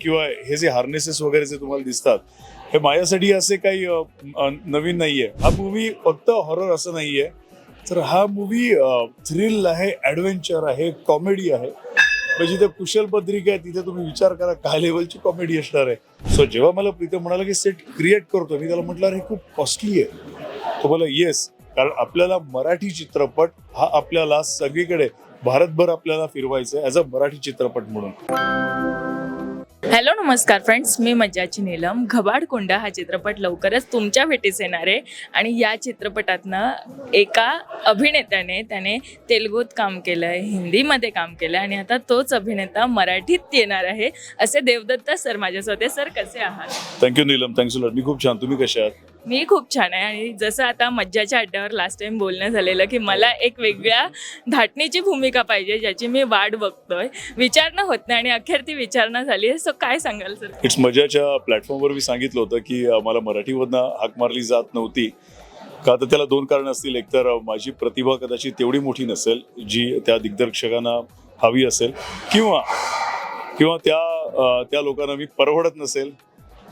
किंवा हे जे हार्नेसेस वगैरे जे तुम्हाला दिसतात हे माझ्यासाठी असे काही नवीन नाहीये. हा मूवी फक्त हॉरर असं नाहीये. तर हा मूवी थ्रिल आहे ॲडव्हेंचर आहे कॉमेडी आहे. म्हणजे जिथे कुशल पत्रिका आहे तिथे तुम्ही विचार करा काय लेवलची कॉमेडी असणार आहे. सो जेव्हा मला प्रीतम म्हणाला की सेट क्रिएट करतो मी त्याला म्हटलं हे खूप कॉस्टली आहे. तो बोला येस कारण आपल्याला मराठी चित्रपट हा आपल्याला सगळीकडे भारतभर आपल्याला फिरवायचा आहे ॲज अ मराठी चित्रपट म्हणून. हॅलो नमस्कार फ्रेंड्स. मी मज्जाची नीलम. घबाडकोंडा हा चित्रपट लवकरच तुमच्या भेटीस येणार आहे. आणि या चित्रपटातनं एका अभिनेत्याने त्याने तेलगूत काम केलं आहे हिंदीमध्ये काम केलं आहे आणि आता तोच अभिनेता मराठीत येणार आहे. असे देवदत्ता सर माझ्यासोबत सर कसे आहात? थँक्यू नीलम. थँक्यू मी खूप छान. तुम्ही कसे आहात? मी खूप छान आहे आणि जसं आता मज्जाच्या अड्ड्यावर लास्ट टाइम बोलणं झालेलं की मला एक वेगळ्या धाटणीची भूमिका पाहिजे ज्याची मी वाट बघतोय. विचारणा होत नाही आणि अखेर ती विचारणा झाली सो काय सांगाल सर इट्स मजाच्या प्लॅटफॉर्मवर मी सांगितलं होतं की मला मराठीमधनं हाक मारली जात नव्हती. का तर त्याला दोन कारण असतील. एकतर तर माझी प्रतिभा कदाचित तेवढी मोठी नसेल जी त्या दिग्दर्शकांना हवी असेल. किंवा किंवा त्या त्या लोकांना मी परवडत नसेल.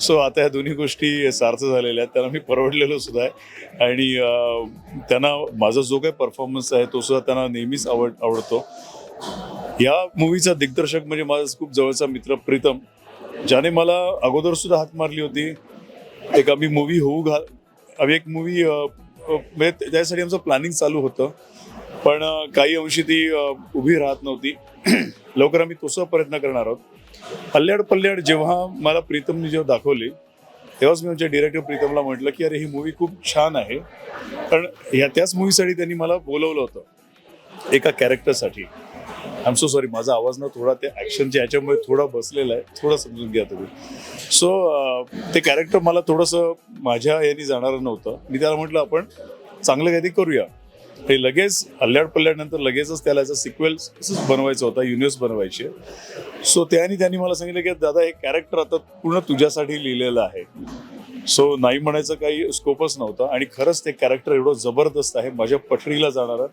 सो आता ह्या दोन्ही गोष्टी सार्थ झालेल्या आहेत त्यांना मी परवडलेलो सुद्धा आहे. आणि त्यांना माझा जो काही परफॉर्मन्स आहे तो सुद्धा त्यांना नेहमीच आवड आवडतो. या मूवीचा दिग्दर्शक म्हणजे माझा खूप जवळचा मित्र प्रीतम ज्याने मला अगोदर सुद्धा हात मारली होती. एक आम्ही मूवी होऊ घाल आम्ही एक मूवी म्हणजे त्यासाठी आमचं प्लॅनिंग चालू होतं. पण काही अंशी ती उभी राहत नव्हती. लवकर आम्ही तसं प्रयत्न करणार आहोत. पल्ल्याड पल्ल्याड जेव्हा मला प्रीतमने जेव्हा दाखवली तेव्हाच मी आमच्या डिरेक्टर प्रीतमला म्हटलं की अरे ही मूवी खूप छान आहे. कारण ह्या त्याच मूवीसाठी त्यांनी मला बोलवलं होतं एका कॅरेक्टरसाठी आय एम सो सॉरी माझा आवाज ना थोडा त्या ॲक्शनच्या ह्याच्यामुळे थोडा बसलेला आहे थोडं समजून घ्या तुम्ही. सो ते कॅरेक्टर मला थोडंसं माझ्या याने जाणारं नव्हतं. मी त्याला म्हटलं आपण चांगलं काहीतरी करूया. हे लगेच हल्ल्याड पल्ल्याडनंतर लगेचच त्याला याचा सिक्वेल्स बनवायचा होता युनिवर्स बनवायची सो त्याने त्यांनी मला सांगितलं की दादा हे कॅरेक्टर आता पूर्ण तुझ्यासाठी लिहिलेलं आहे. सो नाही म्हणायचं काही स्कोपच नव्हता आणि खरंच ते कॅरेक्टर एवढं जबरदस्त आहे माझ्या पठडीला जाणारं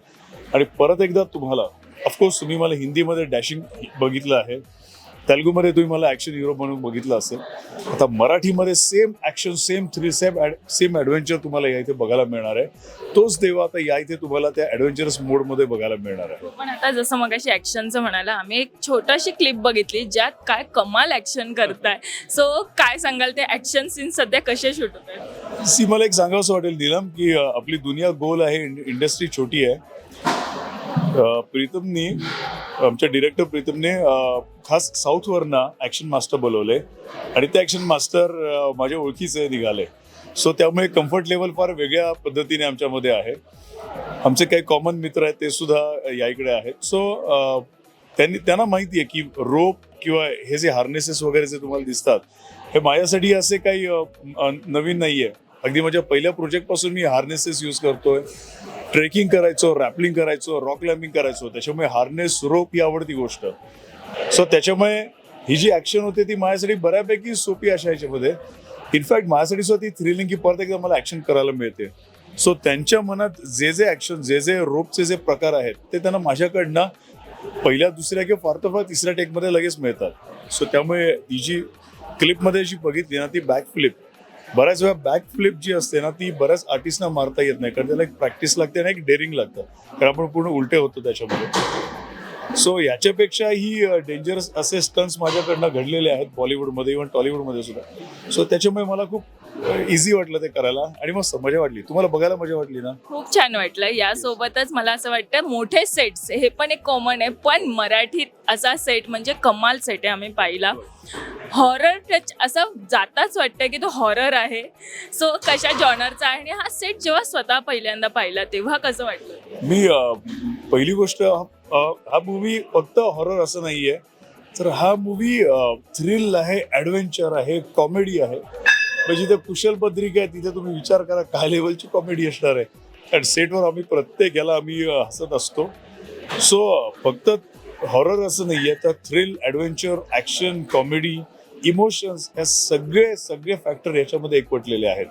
आणि परत एकदा तुम्हाला ऑफकोर्स तुम्ही मला हिंदीमध्ये डॅशिंग बघितलं आहे. तेलुगूमध्ये तुम्ही मला ॲक्शन हिरो म्हणून बघितलं असेल. आता मराठीमध्ये same action same three same same adventure तुम्हाला या इथे बघायला मिळणार आहे. तोच देवा आता या इथे तुम्हाला त्या ॲडव्हेंचरस मोडमध्ये बघायला मिळणार आहे. पण आता जसं मग अशी ऍक्शनचं म्हणाला आम्ही एक छोटाशी क्लिप बघितली ज्यात काय कमाल ऍक्शन करताय. सो काय सांगाल ते ऍक्शन सीन सध्या कसे शूट होत आहेत? सी मला एक सांगावंसं वाटेल नीलम की आपली दुनिया गोल आहे इंडस्ट्री छोटी आहे. प्रीतमनी आमच्या डिरेक्टर प्रीतमने खास साऊथवरनं ॲक्शन मास्टर बोलवले. आणि ते ॲक्शन मास्टर माझ्या ओळखीचे निघाले. सो त्यामुळे कम्फर्ट लेवल फार वेगळ्या पद्धतीने आमच्यामध्ये आहे. आमचे काही कॉमन मित्र आहेत ते सुद्धा या इकडे आहेत सो त्यांनी त्यांना माहिती आहे की रोप किंवा हे जे हार्नेसेस वगैरे जे तुम्हाला दिसतात हे माझ्यासाठी असे काही नवीन नाही आहे अगदी माझ्या पहिल्या प्रोजेक्टपासून मी हार्नेसेस यूज करतोय. ट्रेकिंग करायचो रॅपलिंग करायचो रॉक क्लाइम्बिंग करायचो त्याच्यामुळे हार्नेस रोप ही आवडती गोष्ट. सो त्याच्यामुळे ही जी ॲक्शन होते ती माझ्यासाठी बऱ्यापैकी सोपी अशा ह्याच्यामध्ये. इनफॅक्ट माझ्यासाठी सुद्धा ती थ्रिलिंग की परत एकदा मला ॲक्शन करायला मिळते. सो त्यांच्या मनात जे जे ॲक्शन जे जे रोपचे जे प्रकार आहेत ते त्यांना माझ्याकडनं पहिल्या दुसऱ्या किंवा फार तर फार तिसऱ्या टेकमध्ये लगेच मिळतात. सो त्यामुळे ही जी क्लिपमध्ये जी बघितली ना ती बॅक फ्लिप बऱ्याच वेळा बॅक फ्लिप जी असते ना ती बऱ्याच आर्टिस्टना मारता येत नाही. कारण त्याला एक प्रॅक्टिस लागते आणि एक डेअरिंग लागतं. कारण आपण पूर्ण उलटे होतो त्याच्यामध्ये. सो याच्यापेक्षा ही डेंजरस असे स्टन्स माझ्याकडनं घडलेले आहेत बॉलिवूडमध्ये इव्हन टॉलिवूडमध्ये सुद्धा. सो त्याच्यामुळे मला खूप इझी वाटलं ते करायला. आणि मस्त मजा वाटली. तुम्हाला बघायला मजा वाटली ना? खूप छान वाटलं. यासोबतच मला असं वाटतं मोठे सेट्स हे पण एक कॉमन आहे. पण मराठीत असा सेट म्हणजे कमाल सेट आहे आम्ही पाहिला. हॉरर टच असं जाताच वाटतं की तो हॉरर आहे. सो कशा जॉनरचा आहे. आणि हा सेट जेव्हा स्वतः पहिल्यांदा पाहिला तेव्हा कसं वाटलं? मी अ, पहिली गोष्ट अ, हा मूवी फक्त हॉरर असं नाहीये. तर हा मूवी थ्रिल आहे ॲडव्हेंचर आहे कॉमेडी आहे. म्हणजे जिथे कुशल पत्रिका आहे तिथे तुम्ही विचार करा काय लेवलची कॉमेडी असणार आहे. कारण सेटवर आम्ही प्रत्येक याला आम्ही हसत असतो. सो फक्त हॉरर असं नाही आहे तर thrill adventure action comedy emotions या सगळे सगळे फॅक्टर याच्यामध्ये एकवटलेले आहेत.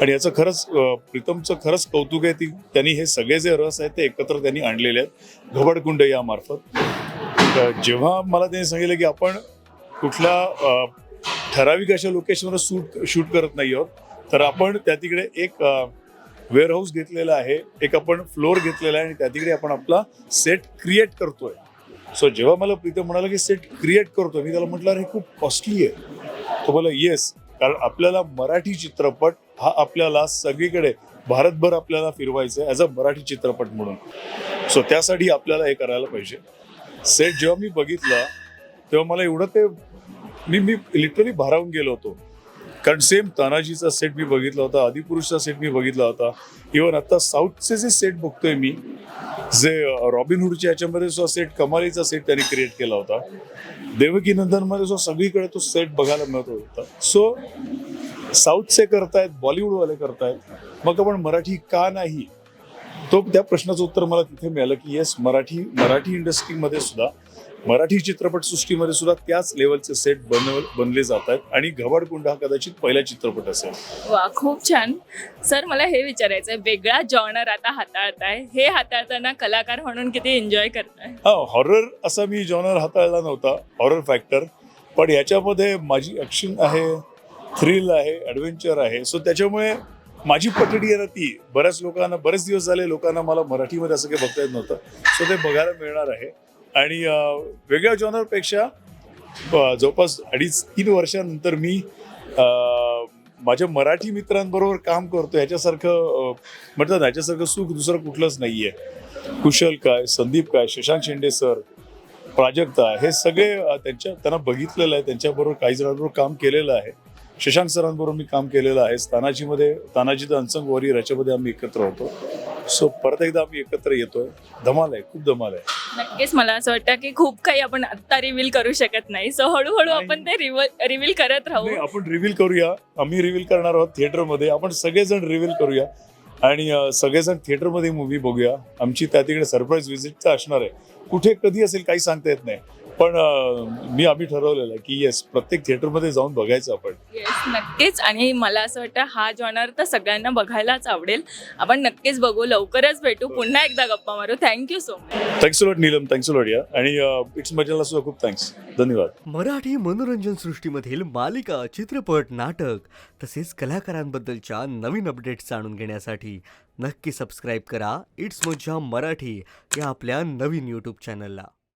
आणि याचं खरंच प्रीतमचं खरंच कौतुक आहे ती त्यांनी हे सगळे जे रस आहेत ते एकत्र त्यांनी आणलेले आहेत. घबडकुंड यामार्फत तर जेव्हा मला त्यांनी सांगितलं की आपण कुठल्या ठराविक अशा लोकेशनवर शूट शूट करत नाही आहोत. तर आपण त्या तिकडे एक वेअरहाऊस घेतलेला आहे. एक आपण फ्लोअर घेतलेला आहे आणि त्या तिकडे आपण आपला सेट क्रिएट करतोय. सो जेव्हा मला प्रीतम म्हणाला की सेट क्रिएट करतोय मी त्याला म्हटलं अरे खूप कॉस्टली आहे. तो बोला येस कारण आपल्याला मराठी चित्रपट हा आपल्याला सगळीकडे भारतभर आपल्याला फिरवायचं आहे ॲज अ मराठी चित्रपट म्हणून. सो त्यासाठी आपल्याला हे करायला पाहिजे. सेट जेव्हा मी बघितला तेव्हा मला एवढं ते मी मी लिटरली भारावून गेलो होतो. कारण सेम तानाजीचा सेट मी बघितला होता आदिपुरुषचा सेट मी बघितला होता. इवन आता साऊथचे जे सेट बघतोय मी जे रॉबिन हुडच्या याच्यामध्ये जो सेट कमालीचा सेट त्यांनी क्रिएट केला होता. देवकी नंदनमध्ये जो सगळीकडे तो सेट बघायला मिळत होता. सो साऊथचे करतायत बॉलिवूडवाले करतायत. मग आपण मराठी का नाही? तो त्या प्रश्नाचं उत्तर मला तिथे मिळालं की येस मराठी मराठी इंडस्ट्रीमध्ये सुद्धा मराठी चित्रपट सृष्टीमध्ये सुद्धा त्याच लेवलचे सेट बनव बनले जात आहेत आणि घबाडकुंड हा कदाचित पहिला चित्रपट असेल. वा खूप छान. सर मला हे विचारायचं आहे वेगळा जॉनर आता हाताळताय. हे हाताळताना कलाकार म्हणून किती एन्जॉय करताय? हा हॉरर असा मी जॉनर हाताळला नव्हता हॉरर फॅक्टर पण याच्यामध्ये माझी ॲक्शन आहे थ्रिल आहे ॲडव्हेंचर आहे. सो त्याच्यामुळे माझी पटडी आहे ना ती. बऱ्याच लोकांना बरेच दिवस झाले लोकांना मला मराठीमध्ये असं काही बघता येत नव्हतं. सो ते बघायला मिळणार आहे. आणि वेगळ्या जॉनरपेक्षा जवळपास अडीच तीन वर्षानंतर मी माझ्या मराठी मित्रांबरोबर काम करतो. ह्याच्यासारखं म्हणतात याच्यासारखं ह्याच्यासारखं सुख दुसरं कुठलंच नाही आहे कुशल काय संदीप काय शशांक शेंडे सर प्राजक्ता हे सगळे त्यांच्या त्यांना बघितलेलं आहे. त्यांच्याबरोबर काही जणांबरोबर काम केलेलं आहे. शशांक सरांबरोबर मी काम केलेलं आहे. तानाजीमध्ये तानाजी द अनसंग वॉरियर याच्यामध्ये आम्ही एकत्र होतो. सो परत एकदा आम्ही एकत्र येतोय. धमाल आहे खूप धमाल आहे. नक्कीच मला असं वाटतं की खूप काही आपण आत्ता रिव्हील करू शकत नाही. सो हळूहळू. आपण ते रिव्हील करत राहू. नाही, आपण रिव्हील करूया. आम्ही रिव्हील करणार आहोत थिएटरमध्ये आपण सगळेजण रिव्हील करूया. आणि अ, सगळेजण थिएटरमध्ये मूवी बघूया. आमची त्या तिकडे सरप्राईज व्हिजिट तर असणार आहे. कुठे कधी असेल काही सांगता येत नाही. पण मी आम्ही ठरवलेलं आहे की येस प्रत्येक थिएटरमध्ये जाऊन बघायचं आपण. येस नक्कीच. आणि मला असं वाटतं हा जॉनर तर सगळ्यांना बघायलाच आवडेल. आपण नक्कीच बघू लवकरच भेटू. पुन्हा एकदा गप्पा मारू. Thank you so much thanks lot Neelam. Thanks lot या. आणि इट्स मजाला सुद्धा खूप थँक्स धन्यवाद. मराठी मनोरंजन सृष्टीमधील मालिका चित्रपट नाटक तसेच कलाकारांबद्दलच्या नवीन अपडेट्स जाणून घेण्यासाठी नक्की सबस्क्राईब करा. इट्स मज्जा मराठी या आपल्या नवीन यूट्यूब चॅनलला